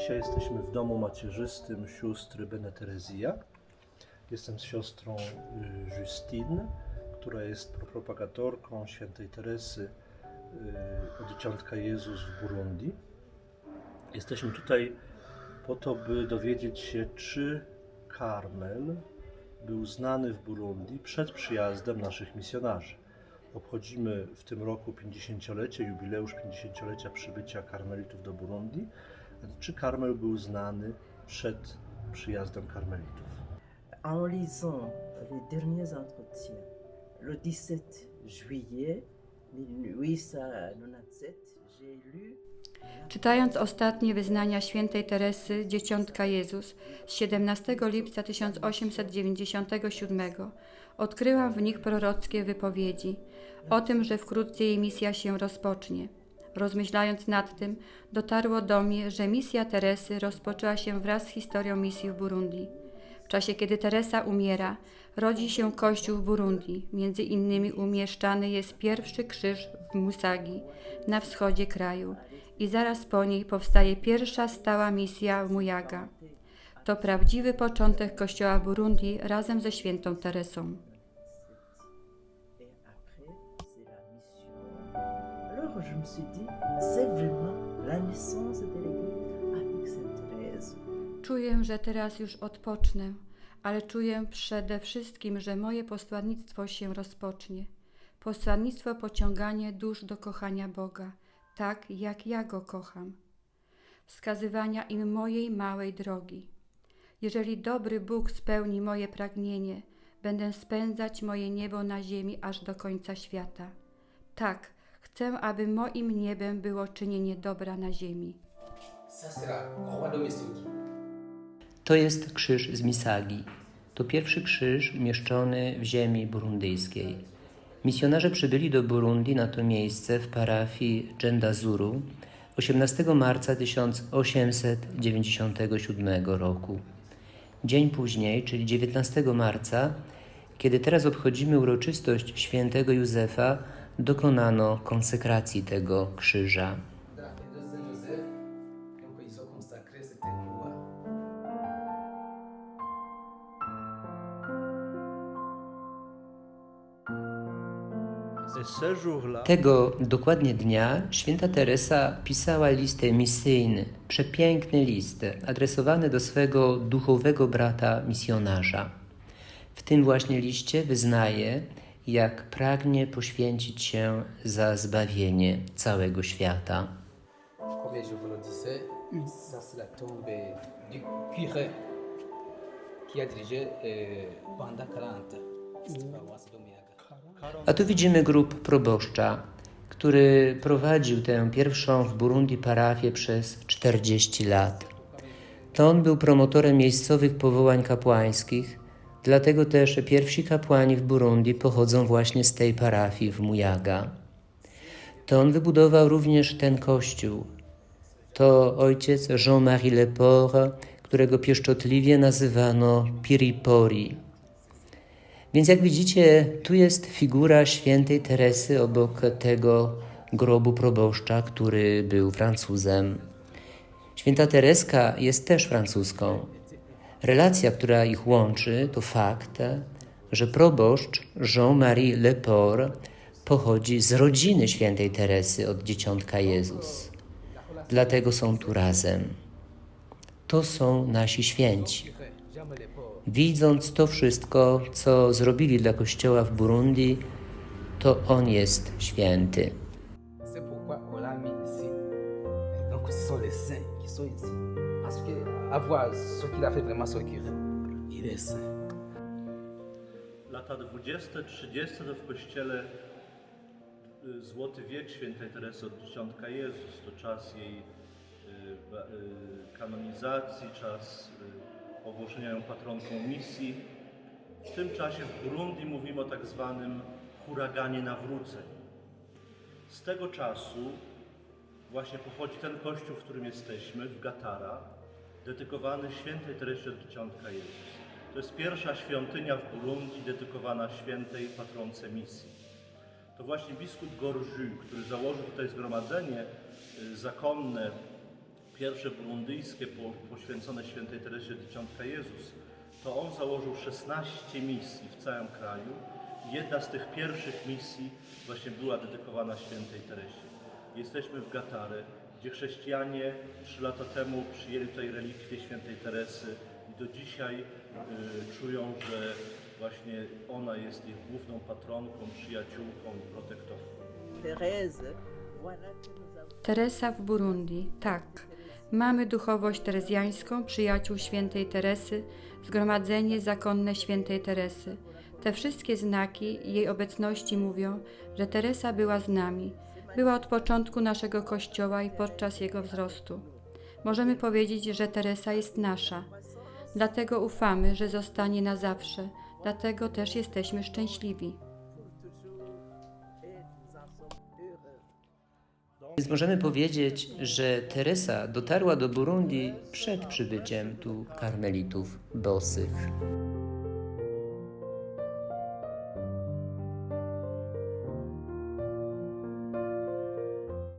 Dzisiaj jesteśmy w domu macierzystym sióstry Beneterezja. Jestem z siostrą y, Justine, która jest propagatorką świętej Teresy y, od Dzieciątka Jezus w Burundi. Jesteśmy tutaj po to, by dowiedzieć się, czy Karmel był znany w Burundi przed przyjazdem naszych misjonarzy. Obchodzimy w tym roku 50-lecie, jubileusz 50-lecia przybycia karmelitów do Burundi. Czy Karmel był znany przed przyjazdem karmelitów? En lisant les derniers entretiens, le 17 juillet 1897, j'ai lu Czytając ostatnie wyznania świętej Teresy, dzieciątka Jezus z 17 lipca 1897, odkryłam w nich prorockie wypowiedzi o tym, że wkrótce jej misja się rozpocznie. Rozmyślając nad tym, dotarło do mnie, że misja Teresy rozpoczęła się wraz z historią misji w Burundi. W czasie, kiedy Teresa umiera, rodzi się kościół w Burundi. Między innymi umieszczany jest pierwszy krzyż w Musagi, na wschodzie kraju i zaraz po niej powstaje pierwsza stała misja w Mujaga. To prawdziwy początek kościoła w Burundi razem ze świętą Teresą. Je me suis dit, c'est vraiment la naissance de l'Église avec Thérèse. Czuję, że teraz już odpocznę, ale czuję przede wszystkim, że moje posłannictwo się rozpocznie. Posłannictwo pociąganie dusz do kochania Boga, tak jak ja Go kocham. Wskazywania im mojej małej drogi. Jeżeli dobry Bóg spełni moje pragnienie, będę spędzać moje niebo na ziemi aż do końca świata. Tak, chcę, aby moim niebem było czynienie dobra na ziemi. To jest krzyż z Misagi. To pierwszy krzyż umieszczony w ziemi burundyjskiej. Misjonarze przybyli do Burundi na to miejsce w parafii Dżendazuru 18 marca 1897 roku. Dzień później, czyli 19 marca, kiedy teraz obchodzimy uroczystość świętego Józefa, dokonano konsekracji tego krzyża. Tego dokładnie dnia święta Teresa pisała listę misyjny, przepiękny list, adresowany do swego duchowego brata misjonarza. W tym właśnie liście wyznaje, jak pragnie poświęcić się za zbawienie całego świata. Comme je vous le disais, ça c'est la tombe du curé qui a dirigé euh, pendant 40 cette paroisse d'Omiaga. A tu widzimy grób proboszcza, który prowadził tę pierwszą w Burundi parafię przez 40 lat. To on był promotorem miejscowych powołań kapłańskich, dlatego też pierwsi kapłani w Burundi pochodzą właśnie z tej parafii w Mujaga. To on wybudował również ten kościół. To ojciec Jean-Marie Lepore, którego pieszczotliwie nazywano Piripori. Więc jak widzicie, tu jest figura świętej Teresy obok tego grobu proboszcza, który był Francuzem. Święta Tereska jest też francuską. Relacja, która ich łączy, to fakt, że proboszcz Jean-Marie Lepore pochodzi z rodziny świętej Teresy od dzieciątka Jezus. Dlatego są tu razem. To są nasi święci. Widząc to wszystko, co zrobili dla Kościoła w Burundi, to On jest święty. C'est pourquoi on l'a mis ici. Donc ce sont les saints qui sont ici. Parce que à voir ce qu'il a fait vraiment ce curé, il est saint. lata 20-30 to w kościele y, Złoty Wiek świętej Teresy od Dzieciątka Jezus. To czas jej y, y, kanonizacji, czas ogłoszenia ją patronką misji. W tym czasie w Burundi mówimy o tak zwanym huraganie nawróceń. Z tego czasu właśnie pochodzi ten kościół, w którym jesteśmy, w Gatara, dedykowany świętej Teresie Dzieciątka Jezus. To jest pierwsza świątynia w Burundi dedykowana świętej patronce misji. To właśnie biskup Gorju, który założył tutaj zgromadzenie y, zakonne pierwsze burundyjskie po- poświęcone świętej Teresie Dzieciątka Jezus, to on założył 16 misji w całym kraju. Jedna z tych pierwszych misji właśnie była dedykowana świętej Teresie. Jesteśmy w Gatare, gdzie chrześcijanie trzy lata temu przyjęli tutaj relikwie świętej Teresy i do dzisiaj y, czują, że właśnie ona jest ich główną patronką, przyjaciółką i protektorką. Teresa w Burundi, tak. Mamy duchowość terezjańską, przyjaciół świętej Teresy, zgromadzenie zakonne świętej Teresy. Te wszystkie znaki jej obecności mówią, że Teresa była z nami. Była od początku naszego Kościoła i podczas jego wzrostu. Możemy powiedzieć, że Teresa jest nasza. Dlatego ufamy, że zostanie na zawsze. Dlatego też jesteśmy szczęśliwi. Więc możemy powiedzieć, że Teresa dotarła do Burundi przed przybyciem tu karmelitów bosych.